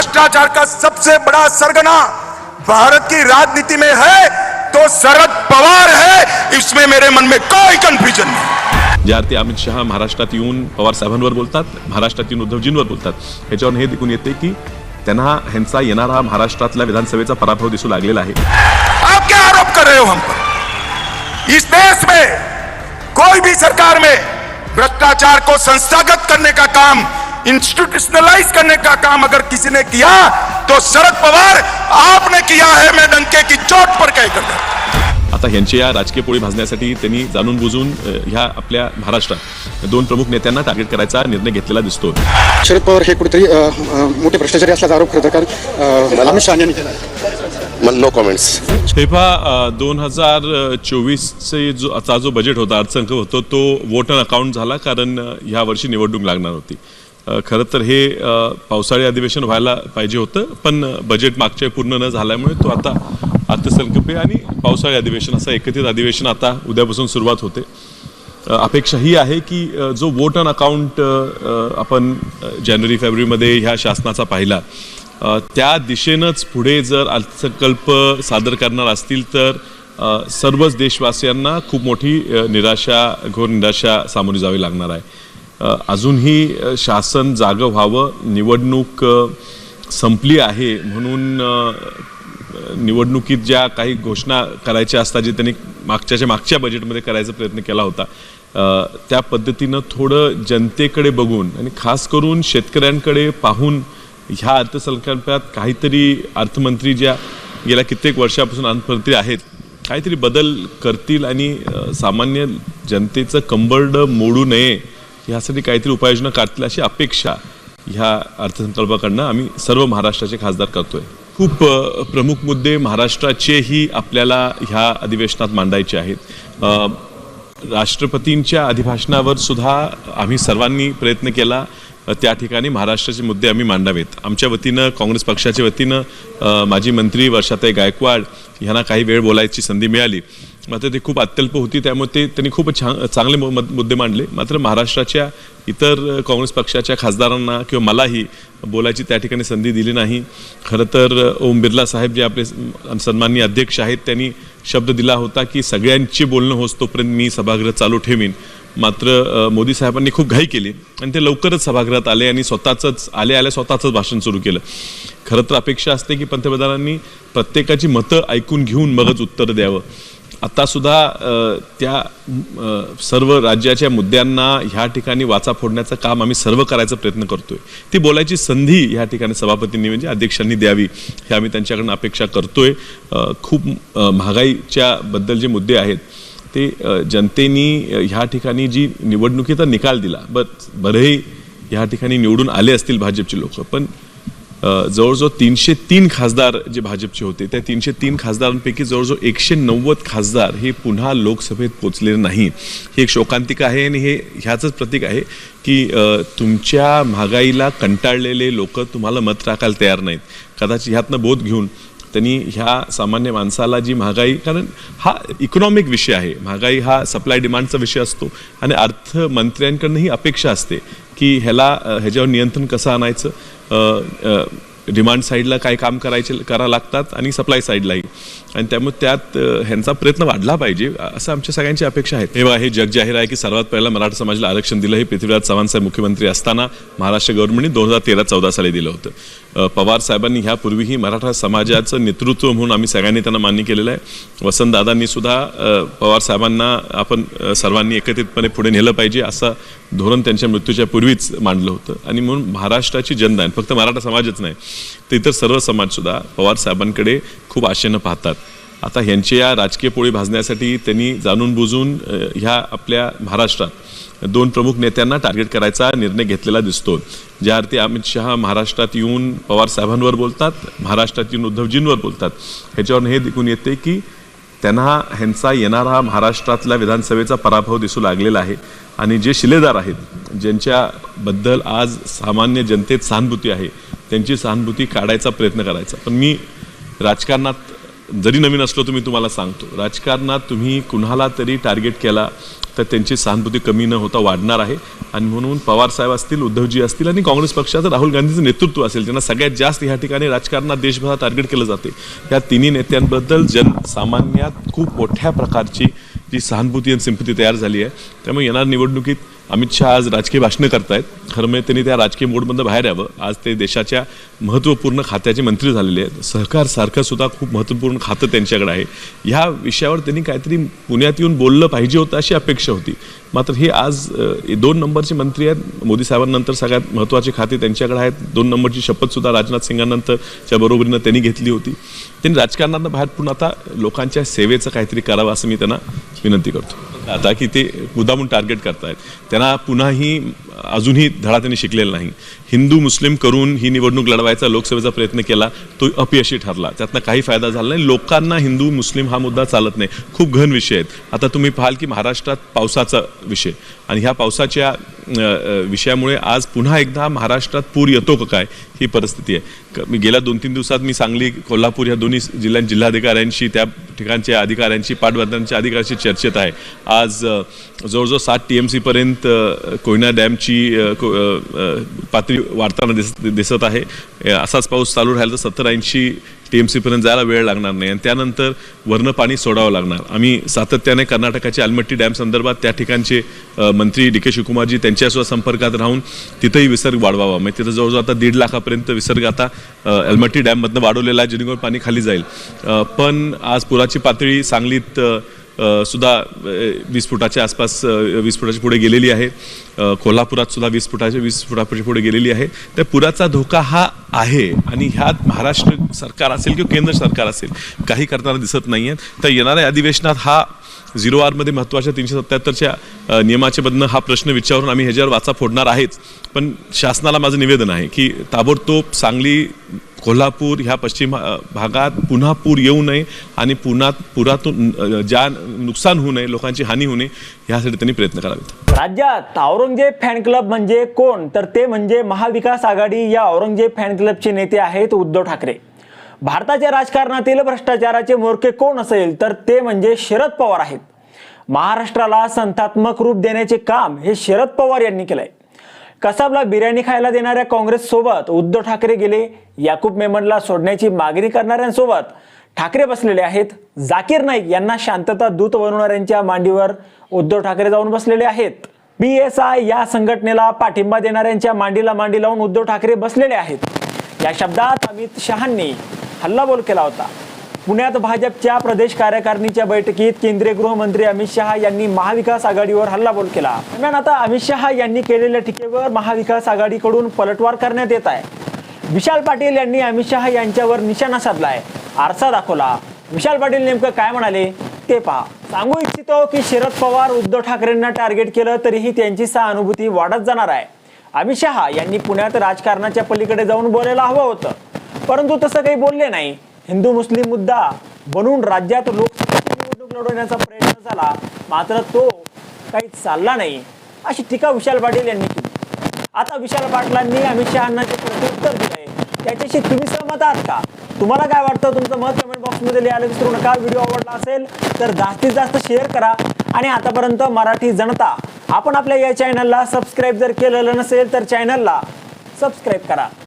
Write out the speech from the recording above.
भ्रष्टाचार का सबसे बड़ा सरगना भारत की राजनीति में है तो शरद पवार है। इसमें मेरे मन में कोई कंफ्यूजन नहीं। ज्या अर्थी अमित शहा महाराष्ट्रात येऊन पवार साहेबांवर बोलतात महाराष्ट्रात येऊन उद्धवजींवर बोलतात. ह्याच्यावर हे दिसून येते की त्यांना ह्यांचा येणारा महाराष्ट्रातल्या विधानसभेचा पराभव दिसू लागलेला आहे. आप क्या आरोप कर रहे हो हम पर? इस देश में कोई भी सरकार में भ्रष्टाचार को संस्थागत करने का काम इंस्टीट्यूशनलाइज करने का काम अगर किसी ने किया तो शरद पवार आपने किया है मैं डंके की चोट पर कह कर। आता ह्यांची या राजकीय पोळी भाजण्यासाठी त्यांनी जाणून बुजून ह्या आपल्या महाराष्ट्रात दोन प्रमुख नेत्यांना टार्गेट करायचा निर्णय घेतलेला दिसतो शरद पवार हे कुठेतरी मोठे भ्रष्टाचारी असल्याचा आरोप करतात कारण अमित शहा यांनी केला. नो कॉमेंट्स पहा दोन हजार चोवीसचे जो जो बजेट होता अर्थसंकल्प होतो तो वोट अन अकाउंट झाला कारण ह्या वर्षी निवडणूक लागणार होती. खरं तर हे पावसाळी अधिवेशन व्हायला पाहिजे होतं पण बजेट मागच्या पूर्ण न झाल्यामुळे तो आता अर्थसंकल्पीय आहे आणि पावसाळी अधिवेशन असं एकत्रित अधिवेशन आता उद्यापासून सुरुवात होते. अपेक्षा ही आहे की जो वोट ऑन अकाउंट आपण जानेवारी फेब्रुवारीमध्ये ह्या शासनाचा पाहिला त्या दिशेनंच पुढे जर अर्थसंकल्प सादर करणार असतील तर सर्वच देशवासियांना खूप मोठी निराशा घोर निराशा सामोरी जावी लागणार आहे. अजूनही शासन जागं व्हावं निवडणूक संपली आहे म्हणून निवडणुकीत ज्या काही घोषणा करायच्या असतात जे त्यांनी मागच्याच्या मागच्या बजेटमध्ये करायचा प्रयत्न केला होता त्या पद्धतीनं थोडं जनतेकडे बघून आणि खास करून शेतकऱ्यांकडे पाहून ह्या अर्थसंकल्पात काहीतरी अर्थमंत्री ज्या गेल्या कित्येक वर्षापासून अर्थमंत्री आहेत काहीतरी बदल करतील आणि सामान्य जनतेचं कंबरडं मोडू नये ह्यासाठी काहीतरी उपाययोजना काढतील अशी अपेक्षा ह्या अर्थसंकल्पाकडनं आम्ही सर्व महाराष्ट्राचे खासदार करतोय. खूप प्रमुख मुद्दे महाराष्ट्राचेही आपल्याला ह्या अधिवेशनात मांडायचे आहेत. राष्ट्रपतींच्या अभिभाषणावर सुद्धा आम्ही सर्वांनी प्रयत्न केला. त्या ठिकाणी महाराष्ट्राचे मुद्दे आम्ही मांडावेत. आमच्या वतीनं काँग्रेस पक्षाच्या वतीनं माजी मंत्री वर्षाताई गायकवाड यांना काही वेळ बोलायची संधी मिळाली. मात्र ते खूप अत्यल्प होती त्यामुळे ते त्यांनी खूप छान चांगले मुद्दे मांडले. मात्र महाराष्ट्राच्या इतर काँग्रेस पक्षाच्या खासदारांना किंवा मलाही बोलायची त्या ठिकाणी संधी दिली नाही. खरं तर ओम बिर्ला साहेब जे आपले सन्माननीय अध्यक्ष आहेत त्यांनी शब्द दिला होता की सगळ्यांची बोलणं होतोपर्यंत मी सभागृह चालू ठेवीन. मात्र मोदी साहेबांनी खूप घाई केली आणि ते लवकरच सभागृहात आले आणि स्वतःचंच आले आले स्वतःचंच भाषण सुरू केलं. खरं तर अपेक्षा असते की पंतप्रधानांनी प्रत्येकाची मतं ऐकून घेऊन मगच उत्तर द्यावं. आत्तासुद्धा त्या सर्व राज्याच्या मुद्द्यांना ह्या ठिकाणी वाचा फोडण्याचं काम आम्ही सर्व करायचा प्रयत्न करतोय. ती बोलायची संधी ह्या ठिकाणी सभापतींनी म्हणजे अध्यक्षांनी द्यावी हे आम्ही त्यांच्याकडनं अपेक्षा करतोय. खूप महागाईच्या बद्दल जे मुद्दे आहेत ते जनतेनी ह्या ठिकाणी जी निवडणुकीचा निकाल दिला बट बरेही ह्या ठिकाणी निवडून आले असतील भाजपचे लोक पण जवळजवळ तीनशे तीन खासदार जे भाजपचे होते त्या तीनशे तीन खासदारांपैकी जवळजवळ एकशे नव्वद खासदार हे पुन्हा लोकसभेत पोचलेले नाही ही एक शोकांतिका आहे आणि हे ह्याचंच प्रतीक आहे की तुमच्या महागाईला कंटाळलेले लोक तुम्हाला मत टाकायला तयार नाहीत. कदाचित ह्यातनं बोध घेऊन त्यांनी ह्या सामान्य माणसाला जी महागाई कारण हा इकॉनॉमिक विषय आहे. महागाई हा सप्लाय डिमांडचा विषय असतो आणि अर्थमंत्र्यांकडनं ही अपेक्षा असते की ह्याला ह्याच्यावर नियंत्रण कसं आणायचं? डिमांड साईडला काय काम करायचे करा लागतात आणि सप्लाय साईडलाही आणि त्यामुळे त्यात ह्यांचा प्रयत्न वाढला पाहिजे असं आमच्या सगळ्यांची अपेक्षा आहे तेव्हा हे जग जाहीर आहे की सर्वात पहिला मराठा समाजाला आरक्षण दिलं हे पृथ्वीराज चव्हाण साहेब मुख्यमंत्री असताना महाराष्ट्र गव्हर्नमेंटने दोन हजार तेरा चौदा साली दिलं होतं. पवार साहेबांनी ह्यापूर्वीही मराठा समाजाचं नेतृत्व म्हणून आम्ही सगळ्यांनी त्यांना मान्य केलेलं आहे. वसंतदादांनी सुद्धा पवार साहेबांना आपण सर्वांनी एकत्रितपणे पुढे नेलं पाहिजे असं धोरण त्यांच्या मृत्यूच्या पूर्वीच मांडलं होतं. आणि म्हणून महाराष्ट्राची जनता आहे, फक्त मराठा समाजच नाही तर इतर सर्व समाजसुद्धा पवार साहेबांकडे खूप आशेनं पाहतात. आता ह्यांच्या या राजकीय पोळी भाजण्यासाठी त्यांनी जाणून बुजून ह्या आपल्या महाराष्ट्रात दोन प्रमुख नेत्यांना टार्गेट करायचा निर्णय घेतलेला दिसतो. ज्या अर्थी अमित शहा महाराष्ट्रात येऊन पवार साहेबांवर बोलतात महाराष्ट्रात येऊन उद्धवजींवर बोलतात. ह्याच्यावर हे दिसून येते की त्यांना ह्यांचा येणारा महाराष्ट्रातल्या विधानसभेचा पराभव दिसू लागलेला आहे. आणि जे शिलेदार आहेत ज्यांच्याबद्दल आज सामान्य जनतेत सहानुभूती आहे त्यांची सहानुभूती काढायचा प्रयत्न करायचा. पण मी राजकारणात जरी नवीन असलो तर मी तुम्हाला सांगतो. राजकारणात तुम्ही कुणाला तरी टार्गेट केला तर त्यांची सहानुभूती कमी न होता वाढणार आहे. आणि म्हणून पवार साहेब असतील उद्धवजी असतील आणि काँग्रेस पक्षाचं राहुल गांधीचं नेतृत्व असेल ज्यांना सगळ्यात जास्त ह्या ठिकाणी राजकारणात देशभरात टार्गेट केलं जाते. या तिन्ही नेत्यांबद्दल जनसामान्यात खूप मोठ्या प्रकारची जी सहानुभूती आणि सिंपती तयार झाली आहे त्यामुळे येणार निवडणुकीत अमित शहा आज राजकीय भाषणं करतायत. खरं म्हणजे त्यांनी त्या राजकीय मोडमधनं बाहेर यावं. आज ते देशाच्या महत्त्वपूर्ण खात्याचे मंत्री झालेले आहेत. सहकार सारखं सुद्धा खूप महत्त्वपूर्ण खातं त्यांच्याकडे आहे. ह्या विषयावर त्यांनी काहीतरी पुण्यात येऊन बोललं पाहिजे होतं अशी अपेक्षा होती. मात्र हे आज दोन नंबरचे मंत्री आहेत. मोदी साहेबांनंतर सगळ्यात महत्त्वाचे खाते त्यांच्याकडे आहेत. दोन नंबरची शपथसुद्धा राजनाथ सिंगानंतरच्या बरोबरीनं त्यांनी घेतली होती. त्यांनी राजकारणानं बाहेर पुन्हा आता लोकांच्या सेवेचं काहीतरी करावं असं मी त्यांना विनंती करतो. आता की ते मुद्दामून टार्गेट करतायत. त्यांना पुन्हाही अजूनही धडा त्यांनी शिकलेला नाही. हिंदू मुस्लिम करून ही निवडणूक लढवायचा लोकसभेचा प्रयत्न केला तो अपयशी ठरला. त्यातनं काही फायदा झाला नाही. लोकांना हिंदू मुस्लिम हा मुद्दा चालत नाही. खूप घन विषय आहेत. आता तुम्ही पाहाल की महाराष्ट्रात पावसाचा विषय आणि ह्या पावसाच्या विषयामुळे आज पुन्हा एकदा महाराष्ट्रात पूर येतो का काय ही परिस्थिती आहे. मी गेल्या दोन तीन दिवसात मी सांगली कोल्हापूर या दोन्ही जिल्ह्यात जिल्हाधिकाऱ्यांशी त्या ठिकाणच्या अधिकाऱ्यांशी पाठबंधांच्या अधिकाऱ्यांशी चर्चेत आहे. आज जवळजवळ सात टी एम सीपर्यंत कोयना डॅमची को- पातळी वाढताना दिसत दिसत आहे. असाच पाऊस चालू राहिला तर सत्तर ऐंशी टी एम सीपर्यंत जायला वेळ लागणार नाही. आणि त्यानंतर वरनं पाणी सोडावं लागणार. आम्ही सातत्याने कर्नाटकाच्या आलमट्टी डॅम संदर्भात त्या ठिकाणचे मंत्री डी के शिवकुमारजी त्यांच्यासुद्धा संपर्कात राहून तिथंही विसर्ग वाढवावा. म्हणजे तिथं जवळजवळ आता दीड लाखापर्यंत विसर्ग आता अलमट्टी डॅममधनं वाढवलेला आहे जेणेकरून पाणी खाली जाईल. पण आज पुराची पातळी सांगलीत सुद्धा वीस फुटाच्या आसपास वीस फुटाच्या पुढे गेलेली आहे. कोल्हापुरात सुद्धा वीस फुटाच्या वीस फुटापुढे पुढे गेलेली आहे. तर पुराचा धोका हा आहे. आणि ह्यात महाराष्ट्र सरकार असेल किंवा केंद्र सरकार असेल काही करताना दिसत नाही आहेत तर येणाऱ्या अधिवेशनात हा झिरो आरमध्ये महत्त्वाच्या तीनशे सत्त्याहत्तरच्या अ, नियमाच्या बदनं हा प्रश्न विचारून आम्ही ह्याच्यावर वाचा फोडणार आहेच. पण शासनाला माझं निवेदन आहे की ताबडतोब सांगली कोल्हापूर ह्या पश्चिम भागात पुन्हा पूर येऊ नये आणि पुन्हा पुरातून ज्या नुकसान होऊ नये लोकांची हानी होऊ नये ह्यासाठी त्यांनी प्रयत्न करावेत. राज्यात औरंगजेब फॅन क्लब म्हणजे कोण? तर ते म्हणजे महाविकास आघाडी या औरंगजेब फॅन क्लबचे नेते आहेत उद्धव ठाकरे. भारताच्या राजकारणातील भ्रष्टाचाराचे मोरके कोण असेल तर ते म्हणजे शरद पवार आहेत. महाराष्ट्राला संतात्मक रूप देण्याचे काम हे शरद पवार यांनी केलंय. कसाबला बिर्याणी खायला देणाऱ्या काँग्रेस सोबत उद्धव ठाकरे गेले याकूब मेमनला सोडण्याची मागणी करणाऱ्यांसोबत ठाकरे बसलेले आहेत. जाकीर नाईक यांना शांतता दूत बनवणाऱ्यांच्या मांडीवर उद्धव ठाकरे जाऊन बसलेले आहेत. बी एस आय या संघटनेला पाठिंबा देणाऱ्यांच्या मांडीला मांडी लावून उद्धव ठाकरे बसलेले आहेत. या शब्दात अमित शहांनी हल्लाबोल केला होता. पुण्यात भाजपच्या प्रदेश कार्यकारिणीच्या बैठकीत केंद्रीय गृहमंत्री अमित शहा यांनी महाविकास आघाडीवर हल्लाबोल केला. दरम्यान आता अमित शहा यांनी केलेल्या टीकेवर महाविकास आघाडीकडून पलटवार करण्यात येत आहे. विशाल पाटील यांनी अमित शहा यांच्यावर निशाणा साधलाय. आरसा दाखवला. विशाल पाटील नेमकं काय म्हणाले? ते पहा. सांगू इच्छितो की शरद पवार उद्धव ठाकरेंना टार्गेट केलं तरीही त्यांची सहानुभूती वाढत जाणार आहे. अमित शहा यांनी पुण्यात राजकारणाच्या पलीकडे जाऊन बोलायला हवं होतं. परंतु तसं काही बोलले नाही. हिंदू मुस्लिम मुद्दा बनून राज्यात लोकसभेची निवडणूक लढवण्याचा प्रयत्न झाला मात्र तो काही चालला नाही अशी टीका विशाल पाटील यांनी केली. आता विशाल पाटलांनी अमित शहांना जे प्रत्युत्तर दिलंय त्याच्याशी तुम्ही सहमत आहात का? तुम्हाला काय वाटतं? तुमचं मत कमेंट बॉक्समध्ये लिहायला विसरू नका. व्हिडिओ आवडला असेल तर जास्तीत जास्त शेअर करा. आणि आतापर्यंत मराठी जनता आपण आपल्या या चॅनलला सबस्क्राईब जर केलेलं नसेल तर चॅनलला सबस्क्राईब करा.